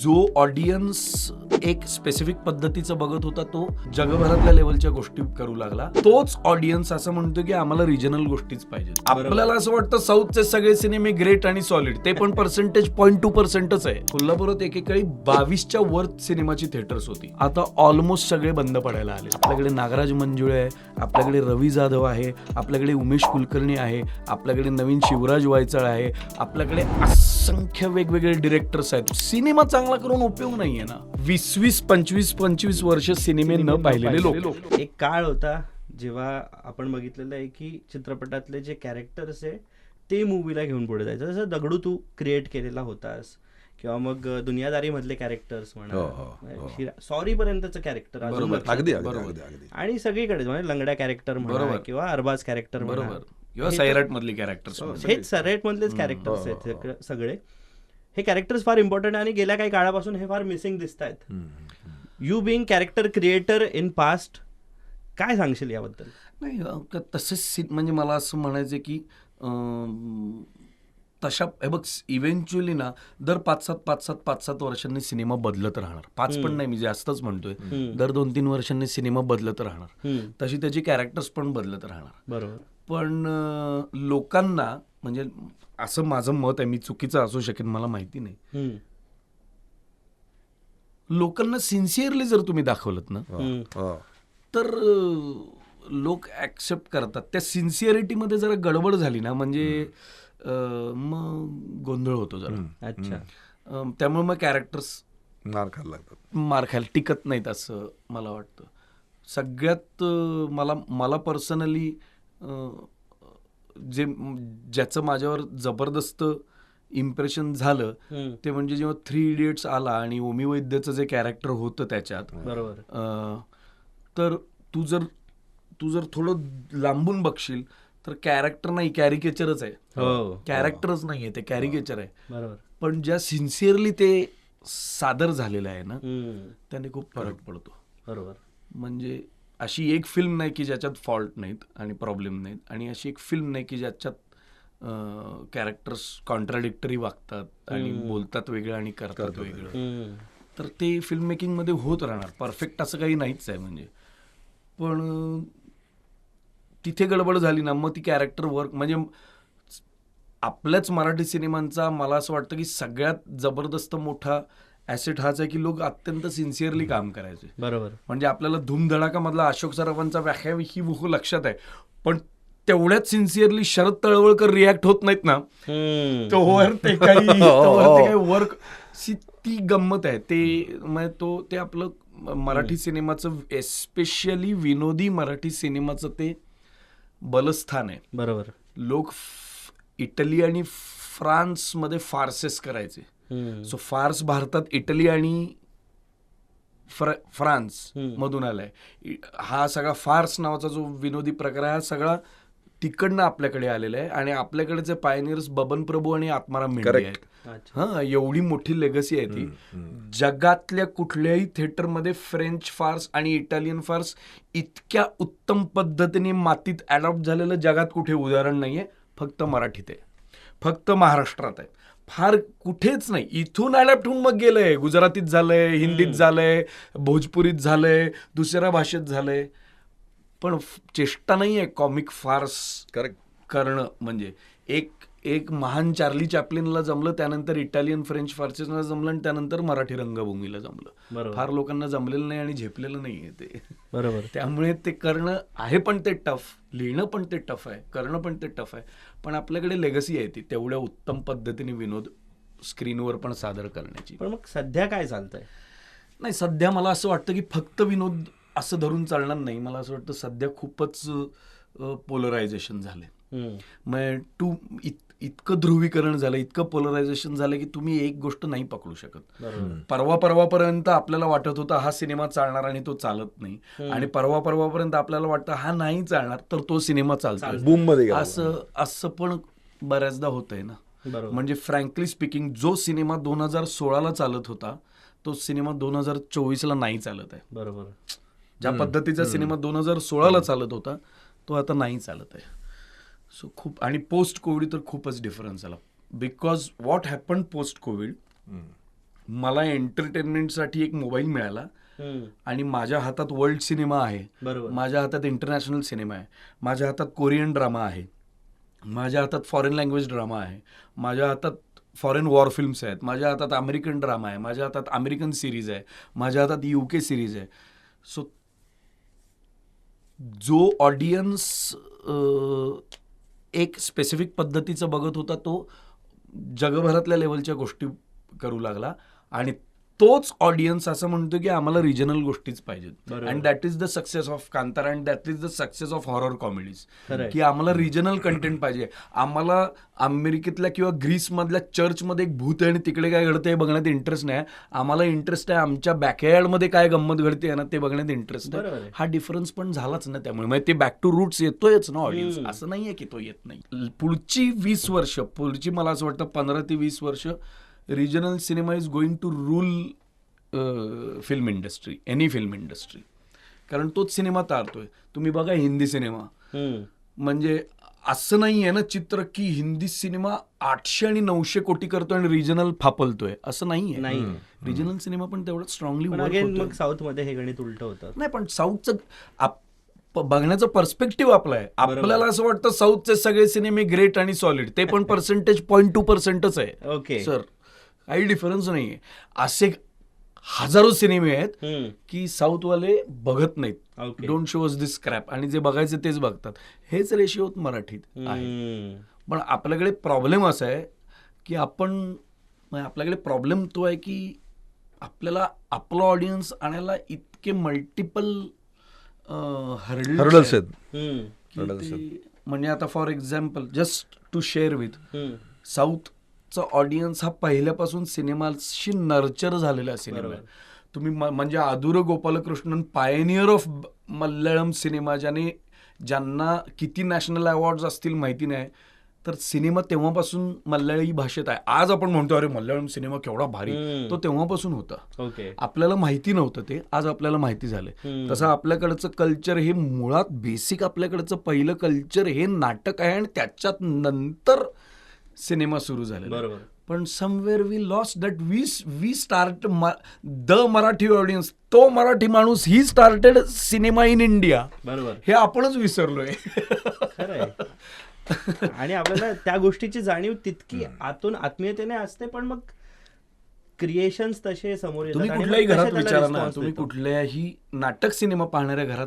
जो ऑडियन्स एक स्पेसिफिक पद्धतीचं बघत होता तो जगभरातल्या लेवलच्या गोष्टी करू लागला. तोच ऑडियन्स असं म्हणतो की आम्हाला रिजनल गोष्टीच पाहिजे आपल्याला असं वाटतं साऊथचे सगळे सिनेमे ग्रेट आणि सॉलिड ते पण पर्सेंटेज पॉईंट टू पर्सेंटच आहे. कोल्हापुरात एकेकाळी बावीसच्या वर सिनेमाची थिएटर्स होती. आता ऑलमोस्ट सगळे बंद पडायला आले आपल्याकडे नागराज मंजुळे आहे आपल्याकडे रवी जाधव आहे आपल्याकडे उमेश कुलकर्णी आहे आपल्याकडे नवीन शिवराज वायचळ आहे आपल्याकडे असंख्य वेगवेगळे डिरेक्टर्स आहेत. सिनेमा चांगला करून उपयोग नाहीये ना. वीस वीस पंचवीस पंचवीस वर्ष सिनेमे न पाहिलेले लोक. एक काळ होता जेव्हा आपण बघितलेलं आहे की चित्रपटातले जे कॅरेक्टर्स आहे ते मूवीला घेऊन पुढे जायचं. जसं दगडू तू क्रिएट केलेला होतास किंवा मग दुनियादारी मधले कॅरेक्टर्स हो, हो, म्हणा हो. सॉरी पर्यंतचं कॅरेक्टर आणि सगळीकडे म्हणजे लंगड्या कॅरेक्टर म्हणा. किंवा अरबाज कॅरेक्टर बरोबर. किंवा सैराट मधली कॅरेक्टर्स हेच सरेट मधलेच कॅरेक्टर्स आहेत सगळे. हे कॅरेक्टर्स फार इम्पॉर्टंट आहे आणि गेल्या काही काळापासून हे फार मिसिंग दिसत आहेत. You being character creator in past काय सांगशील याबद्दल? नाही तसेच म्हणजे मला असं म्हणायचं की तशा हे बघ इव्हेंच्युअली ना दर पाच सात पाच सात पाच सात वर्षांनी सिनेमा बदलत राहणार. पाच पण नाही मी जास्तच म्हणतोय दर दोन तीन वर्षांनी सिनेमा बदलत राहणार. तशी त्याची कॅरेक्टर्स पण बदलत राहणार. बरोबर. पण लोकांना म्हणजे असं माझं मत आहे. मी चुकीचं असू शकेन मला माहिती नाही. लोकांना सिन्सिअरली जर तुम्ही दाखवलं ना हो. तर लोक ऍक्सेप्ट करतात. त्या सिन्सिअरिटीमध्ये जरा गडबड झाली ना म्हणजे अं, मग गोंधळ होतो जरा. अच्छा. त्यामुळे मग कॅरेक्टर्स मार खायला लागतात. मार खायला टिकत नाहीत असं मला वाटतं. सगळ्यात मला मला पर्सनली जे ज्याचं माझ्यावर जबरदस्त इम्प्रेशन झालं. ते म्हणजे जेव्हा थ्री इडियट्स आला आणि ओमी वैद्यचं जे कॅरेक्टर होतं त्याच्यात बरोबर. तर तू जर तू जर थोडं लांबून बघशील तर कॅरेक्टर नाही कॅरिकेचरच आहे. हो. कॅरेक्टरच नाही आहे ते कॅरिकेचर आहे. बरोबर. पण ज्या सिन्सिअरली ते सादर झालेलं आहे ना. त्याने खूप फरक पडतो. बरोबर. म्हणजे अशी एक फिल्म नाही की ज्याच्यात फॉल्ट नाहीत आणि प्रॉब्लेम नाहीत. आणि अशी एक फिल्म नाही की ज्याच्यात कॅरेक्टर्स कॉन्ट्राडिक्टरी वागतात आणि बोलतात वेगळं आणि करतात वेगळं. तर ते फिल्म मेकिंगमध्ये होत राहणार. परफेक्ट असं काही नाहीच आहे म्हणजे. पण तिथे गडबड झाली ना मग ती कॅरेक्टर वर्क म्हणजे आपल्याच मराठी सिनेमांचा मला असं वाटतं की सगळ्यात जबरदस्त मोठा ॲसेट हाच आहे की लोक अत्यंत सिन्सिअरली काम करायचे. बरोबर. म्हणजे आपल्याला धूमधडाका मधला अशोक सराफांचा व्याख्या ही वुहू लक्षात आहे. पण तेवढ्याच सिन्सिअरली शरद तळवळकर रिॲक्ट होत नाहीत ना. तोवर ते काही तोवर ते काही वर्क ती गंमत आहे. ते म्हणजे तो ते आपलं मराठी सिनेमाचं एस्पेशली विनोदी मराठी सिनेमाचं ते बलस्थान आहे. बरोबर. लोक इटली आणि फ्रान्समध्ये फार्सेस करायचे. सो फार्स भारतात इटली आणि फ्र फ्रान्स. मधून आलाय. हा सगळा फार्स नावाचा जो विनोदी प्रकार आहे हा सगळा तिकडनं आपल्याकडे आलेला आहे आणि आपल्याकडेचे पायनियर्स बबन प्रभू आणि आत्माराम मेंढे. आहेत. हा एवढी मोठी लेगसी आहे ती. जगातल्या कुठल्याही थिएटरमध्ये फ्रेंच फार्स आणि इटालियन फार्स इतक्या उत्तम पद्धतीने मातीत अडॉप्ट झालेलं जगात कुठे उदाहरण नाहीये फक्त मराठीत आहे. फक्त महाराष्ट्रात आहे. फार कुठेच नाही. इथून अडॅप्ट होऊन मग गेलंय. गुजरातीत झालंय हिंदीत झालंय भोजपुरीत झालंय दुसऱ्या भाषेत झालंय. पण चेष्टा नाही आहे कॉमिक फार्स करेक्ट करणं म्हणजे. एक एक महान चार्ली चॅपलिनला जमलं त्यानंतर इटालियन फ्रेंच फार्सेसला जमलं आणि त्यानंतर मराठी रंगभूमीला जमलं. फार लोकांना जमलेलं नाही आणि झेपलेलं नाही आहे ते. बरोबर. त्यामुळे ते करणं आहे पण ते टफ लिहिणं पण ते टफ आहे करणं पण ते टफ आहे. पण आपल्याकडे लेगसी आहे ती तेवढ्या उत्तम पद्धतीने विनोद स्क्रीनवर पण सादर करण्याची. पण मग सध्या काय चालतंय? नाही सध्या मला असं वाटतं की फक्त विनोद असं धरून चालणार नाही. मला असं वाटतं सध्या खूपच पोलरायझेशन झाले हम्म. मग टू इत इतकं ध्रुवीकरण झालं इतकं पोलरायझेशन झालं की तुम्ही एक गोष्ट नाही पकडू शकत. बरोबर. परवा परवापर्यंत आपल्याला वाटत होता हा सिनेमा चालणार आणि तो चालत नाही. आणि परवा परवापर्यंत आपल्याला वाटतं हा नाही चालणार तर तो सिनेमा चालतो बूममध्ये गेला. असं असं पण बऱ्याचदा होत आहे ना. बरोबर. म्हणजे फ्रँकली स्पीकिंग जो सिनेमा दोन हजार सोळाला चालत होता तो सिनेमा दोन हजार चोवीसला नाही चालत आहे. बरोबर. ज्या पद्धतीचा सिनेमा दोन हजार सोळाला चालत होता तो आता नाही चालत आहे. सो खूप आणि पोस्ट कोविड तर खूपच डिफरन्स आला. Because what happen post covid मला एंटरटेनमेंटसाठी एक मोबाईल मिळाला. आणि माझ्या हातात वर्ल्ड सिनेमा आहे. बरोबर. माझ्या हातात इंटरनॅशनल सिनेमा आहे. माझ्या हातात कोरियन ड्रामा आहे. माझ्या हातात फॉरेन लँग्वेज ड्रामा आहे. माझ्या हातात फॉरेन वॉर फिल्म्स आहेत. माझ्या हातात अमेरिकन ड्रामा आहे. माझ्या हातात अमेरिकन सिरीज आहे. माझ्या हातात यू के सिरीज आहे. सो जो ऑडियन्स एक स्पेसिफिक पद्धतीचं बघत होता तो जगभरातल्या लेवलच्या गोष्टी करू लागला. आणि तोच ऑडियन्स असं म्हणतो की आम्हाला रिजनल गोष्टीच पाहिजेत. And that is the success of Kantara and that is the success of horror comedies. की आम्हाला रिजनल कंटेंट पाहिजे आम्हाला अमेरिकेतल्या किंवा ग्रीसमधल्या चर्चमध्ये एक भूत आहे आणि तिकडे काय घडतंय हे बघण्यात इंटरेस्ट नाही आम्हाला इंटरेस्ट आहे आमच्या बॅकयार्डमध्ये काय गंमत घडते ना ते बघण्यात इंटरेस्ट आहे. हा डिफरन्स पण झालाच ना त्यामुळे म्हणजे ते बॅक टू रूट्स येतोयच ना ऑडियन्स. असं नाहीये की तो येत नाही पुढची वीस वर्ष पुढची मला असं वाटतं पंधरा ते वीस वर्ष regional cinema is going to rule film industry any film industry कारण तोच सिनेमा तारतोय. तुम्ही बघा हिंदी सिनेमा. म्हणजे असं नाही आहे ना चित्र की हिंदी सिनेमा आठशे आणि नऊशे कोटी करतोय आणि रिजनल फापलतोय. असं नाही. आहे नाही रिजनल सिनेमा पण तेवढं स्ट्रॉंगली मग साऊथमध्ये हे गणित उलट होतं. नाही पण साऊथचं बघण्याचं पर्स्पेक्टिव्ह आपलं आहे. आपल्याला असं वाटतं साऊथचे सगळे सिनेमे ग्रेट आणि सॉलिड ते पण पर्सेंटेज पॉईंट टू पर्सेंटच आहे. ओके सर काही डिफरन्स नाही आहे असे हजारो सिनेमे आहेत. की साऊथवाले बघत नाहीत. डोंट शोज दिस स्क्रॅप आणि जे बघायचे तेच बघतात. हेच रेशिओ मराठीत आहे. पण आपल्याकडे प्रॉब्लेम असा आहे की आपण म्हणजे आपल्याकडे प्रॉब्लेम तो आहे की आपल्याला आपलं ऑडियन्स आणायला इतके मल्टिपल हर्डल्स आहेत. म्हणजे आता for example just to share with hmm. साऊथचा audience हा पहिल्यापासून सिनेमाशी नर्चर झालेला सिनेमा आहे. तुम्ही म्हणजे Adoor Gopalakrishnan pioneer of Malayalam cinema ज्याने ज्यांना किती नॅशनल अवॉर्ड्स असतील माहिती नाही तर सिनेमा तेव्हापासून मल्याळी भाषेत आहे आज आपण म्हणतो अरे मल्याळम सिनेमा केवढा भारी. तो तेव्हापासून होता ओके आपल्याला माहिती नव्हतं ते आज आपल्याला माहिती झालंय हम्म. तसं आपल्याकडचं कल्चर हे मुळात बेसिक आपल्याकडचं पहिलं कल्चर हे नाटक आहे आणि त्याच्यात नंतर सिनेमा सुरू. बरोबर. पण somewhere we lost that we we start the Marathi audience तो मराठी माणूस he started cinema in India बरोबर. हे आपणच विसरलोय. आणि आपल्याला त्या गोष्टीची जाणीव तितकी आतून आत्मीयतेने असते पण मग क्रिएशन्स तसे समोर येतात तुम्ही कुठल्याही घरात विचारा ना तुम्ही. कुठल्याही नाटक सिनेमा पाहणाऱ्या घरात.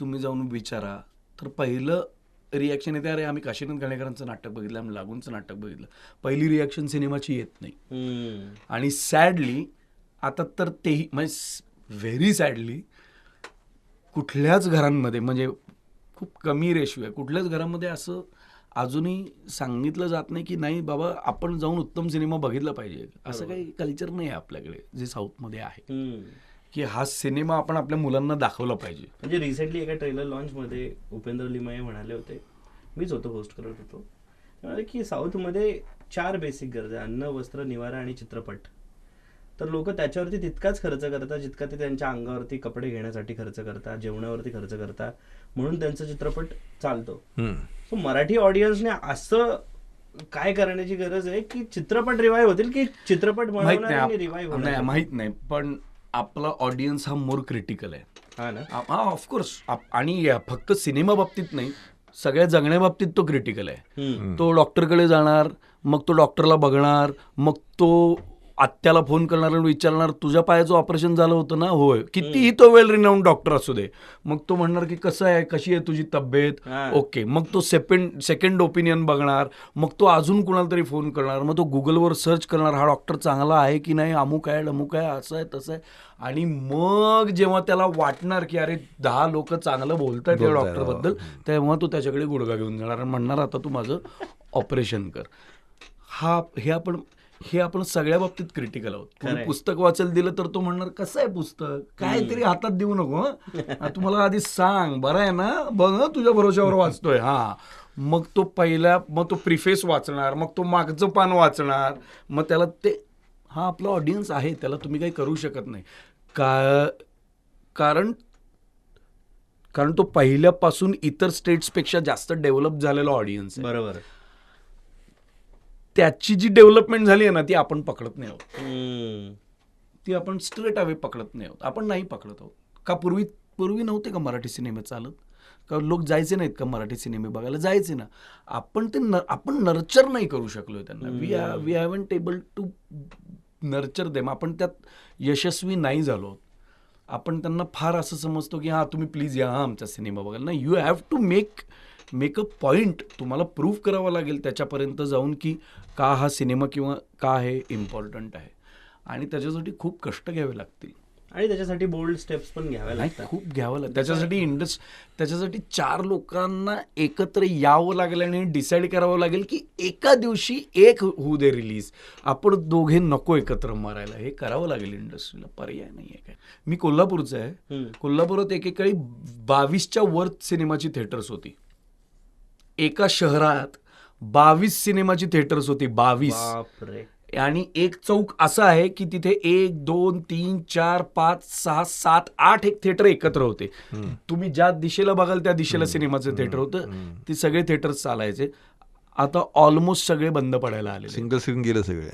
तुम्ही जाऊन विचारा. तर पहिलं रिॲक्शन येते अरे आम्ही काशीनाथ गणेकरांचं नाटक बघितलं आम्ही लागूनचं नाटक बघितलं. पहिली रिॲक्शन सिनेमाची येत नाही. आणि सॅडली आता तर तेही म्हणजे व्हेरी सॅडली कुठल्याच घरांमध्ये म्हणजे खूप कमी रेशो आहे. कुठल्याच घरामध्ये असं अजूनही सांगितलं जात नाही की नाही बाबा आपण जाऊन उत्तम सिनेमा बघितला पाहिजे. असं काही कल्चर नाही आहे आपल्याकडे जे साऊथमध्ये आहे. की हा सिनेमा आपण आपल्या मुलांना दाखवला पाहिजे. म्हणजे रिसेंटली एका ट्रेलर लॉन्च मध्ये उपेंद्र लिमाये म्हणाले होते. मीच होतो होस्ट करत होतो. ते म्हणाले की साऊथमध्ये चार बेसिक गरजा अन्न वस्त्र निवारा आणि चित्रपट. तर लोक त्याच्यावरती तितकाच खर्च करतात जितका ते त्यांच्या अंगावरती कपडे घेण्यासाठी खर्च करतात जेवणावरती खर्च करतात. म्हणून त्यांचा चित्रपट चालतो. सो मराठी ऑडियन्सने असं काय करण्याची गरज आहे की चित्रपट रिवाईव्ह होतील की चित्रपट होणार? माहीत नाही. पण आपला ऑडियन्स हा मोर क्रिटिकल आहे. हा ना? हा ऑफकोर्स आणि फक्त सिनेमा बाबतीत नाही सगळ्या जगण्या बाबतीत तो क्रिटिकल आहे. तो डॉक्टरकडे जाणार मग तो डॉक्टरला बघणार मग तो आत्याला फोन करणार आणि विचारणार तुझ्या पायाचं ऑपरेशन झालं होतं ना? होय. कितीही तो वेल रिनाऊंड डॉक्टर असू दे. मग तो म्हणणार की कसं आहे? कशी आहे तुझी तब्येत. ओके. मग तो सेकंड सेकंड ओपिनियन बघणार. मग तो अजून कुणाला तरी फोन करणार. मग तो गुगलवर सर्च करणार हा डॉक्टर चांगला आहे की नाही? अमुक आहे अमुक आहे असं आहे तसं आहे. आणि मग जेव्हा त्याला वाटणार की अरे दहा लोक चांगलं बोलतायत या बोलतायत, डॉक्टरबद्दल तेव्हा तो त्याच्याकडे गुडघा घेऊन जाणार आणि म्हणणार आता तू माझं ऑपरेशन कर. हा हे आपण हे आपण सगळ्या बाबतीत क्रिटिकल आहोत. पुस्तक वाचायला दिलं तर तो म्हणणार कसं आहे पुस्तक? काहीतरी हातात देऊ नको तू मला आधी सांग बरं आहे ना? बघ तुझ्या भरोश्यावर वाचतोय. हा मग तो पहिला मग तो प्रिफेस वाचणार मग तो मागचं पान वाचणार. मग त्याला ते हा आपला ऑडियन्स आहे त्याला तुम्ही काही करू शकत नाही. का कारण कारण तो पहिल्यापासून इतर स्टेट्सपेक्षा जास्त डेव्हलप झालेला ऑडियन्स आहे. बरोबर. त्याची जी डेव्हलपमेंट झाली आहे ना ती आपण पकडत नाही आहोत. ती आपण स्ट्रेट अवे पकडत नाही आहोत. आपण नाही पकडत आहोत. का पूर्वी पूर्वी नव्हते का मराठी सिनेमे चालत? का लोक जायचे नाहीत का मराठी सिनेमे बघायला? जायचे ना. आपण ते न आपण नर्चर नाही करू शकलो त्यांना. We we haven't able to nurture them आपण त्यात यशस्वी नाही झालो. आपण त्यांना फार असं समजतो की हां तुम्ही प्लीज या हां आमचा सिनेमा बघायला. नाही you have to make make a point तुम्हाला प्रूव्ह करावं लागेल त्याच्यापर्यंत जाऊन की का हा सिनेमा किंवा का हे इम्पॉर्टंट आहे. आणि त्याच्यासाठी खूप कष्ट घ्यावे लागतील. आणि त्याच्यासाठी बोल्ड स्टेप्स पण घ्याव्या लागतात. खूप घ्यावं लागतं. त्याच्यासाठी इंडस त्याच्यासाठी चार लोकांना एकत्र यावं लागेल आणि डिसाईड करावं लागेल की एका दिवशी एक होऊ दे रिलीज आपण दोघे नको एकत्र मारायला. हे करावं लागेल इंडस्ट्रीला पर्याय नाही आहे काय. मी कोल्हापूरचा आहे. कोल्हापुरात एकेकाळी बावीसच्या वर सिनेमाची थिएटर्स होती. एका शहरात बावीस सिनेमाची थिएटर्स होती बावीस. बापरे. आणि एक चौक असं आहे की तिथे एक दोन तीन चार पाच सहा सात आठ एक थिएटर एकत्र होते. तुम्ही ज्या दिशेला बघाल त्या दिशेला सिनेमाचं थिएटर होतं. ते सगळे थिएटर चालायचे. आता ऑलमोस्ट सगळे बंद पडायला आले सिंगल स्क्रीन गेलं सगळे.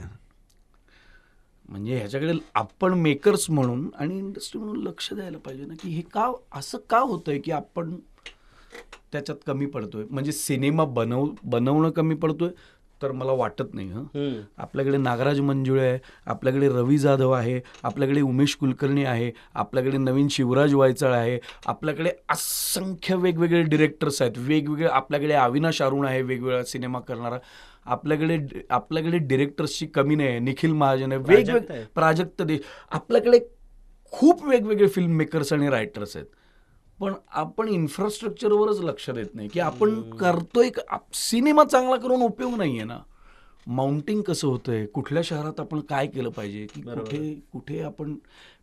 म्हणजे ह्याच्याकडे आपण मेकर्स म्हणून आणि इंडस्ट्री म्हणून लक्ष द्यायला पाहिजे ना की हे का असं का होतंय की आपण त्याच्यात कमी पडतोय. म्हणजे सिनेमा बनव बनवणं कमी पडतोय तर मला वाटत नाही हं. आपल्याकडे नागराज मंजुळे आहे आपल्याकडे रवी जाधव आहे आपल्याकडे उमेश कुलकर्णी आहे आपल्याकडे नवीन शिवराज वायचळ आहे आपल्याकडे असंख्य वेगवेगळे डिरेक्टर्स आहेत. वेगवेगळे आपल्याकडे अविनाश अरुण आहे वेगवेगळा सिनेमा करणारा. आपल्याकडे आपल्याकडे डिरेक्टर्सची कमी नाही आहे. निखिल महाजन आहे. वेगवेगळे. प्राजक्त देश आपल्याकडे खूप वेगवेगळे फिल्म मेकर्स आणि रायटर्स आहेत. पण आपण इन्फ्रास्ट्रक्चरवरच लक्ष देत नाही. की आपण करतोय सिनेमा चांगला करून उपयोग नाहीये ना. माउंटिंग कसं होतंय? कुठल्या शहरात आपण काय केलं पाहिजे? की. कुठे कुठे आपण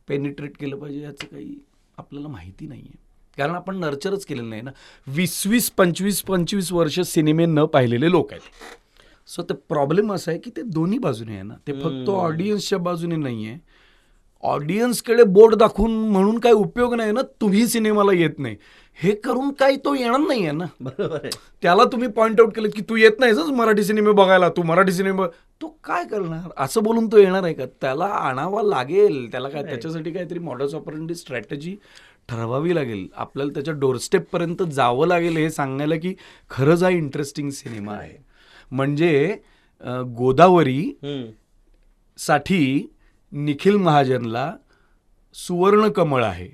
पेनिट्रेट केलं पाहिजे याचं काही आपल्याला माहिती नाहीये. कारण आपण नर्चरच केलेलं नाही ना. वीस वीस पंचवीस पंचवीस वर्ष सिनेमे न पाहिलेले लोक आहेत. सो ते प्रॉब्लेम असा आहे की ते दोन्ही बाजूने आहे ना. ते फक्त. ऑडियन्सच्या बाजूने नाही आहे ऑडियन्सकडे बोर्ड दाखवून म्हणून काही उपयोग नाही ना तुम्ही सिनेमाला येत नाही. हे करून काही तो येणार नाही आहे ना. बरोबर आहे. त्याला तुम्ही पॉइंट आउट केलं की तू येत नाहीस मराठी सिनेमे बघायला तू मराठी सिनेमा तो काय करणार? असं बोलून तो येणार आहे का? त्याला आणावा लागेल. त्याला काय. त्याच्यासाठी काहीतरी मॉडर्स ऑपरेंटी स्ट्रॅटेजी ठरवावी लागेल. आपल्याला त्याच्या डोरस्टेप पर्यंत जावं लागेल हे सांगायला की खरंच हा इंटरेस्टिंग सिनेमा आहे. म्हणजे गोदावरी. साठी निखिल महाजनला सुवर्ण कमळ आहे.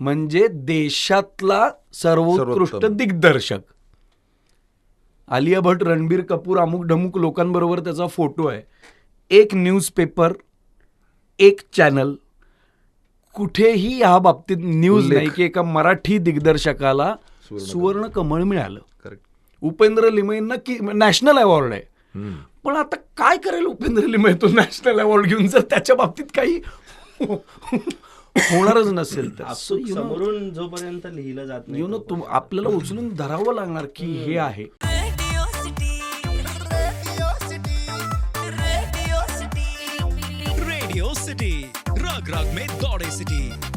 म्हणजे देशातला सर्वोत्कृष्ट. दिग्दर्शक. आलिया भट रणबीर कपूर अमुक ढमुक लोकांबरोबर त्याचा फोटो आहे. एक न्यूजपेपर एक चॅनल कुठेही या बाबतीत न्यूज. नाही की एका मराठी दिग्दर्शकाला सुवर्ण कमळ मिळालं. उपेंद्र लिमयेंना की नॅशनल अवॉर्ड आहे. पण आता काय करेल उपेंद्र लिमये तो नॅशनल अवॉर्ड घेऊन जर त्याच्या बाबतीत काही होणारच नसेल तर. समोरून जोपर्यंत लिहिलं जात नाही you know, तुम. आपल्याला उचलून धरावं लागणार की हे आहे. रेडियो सिटी रग रग में दौड़े सिटी.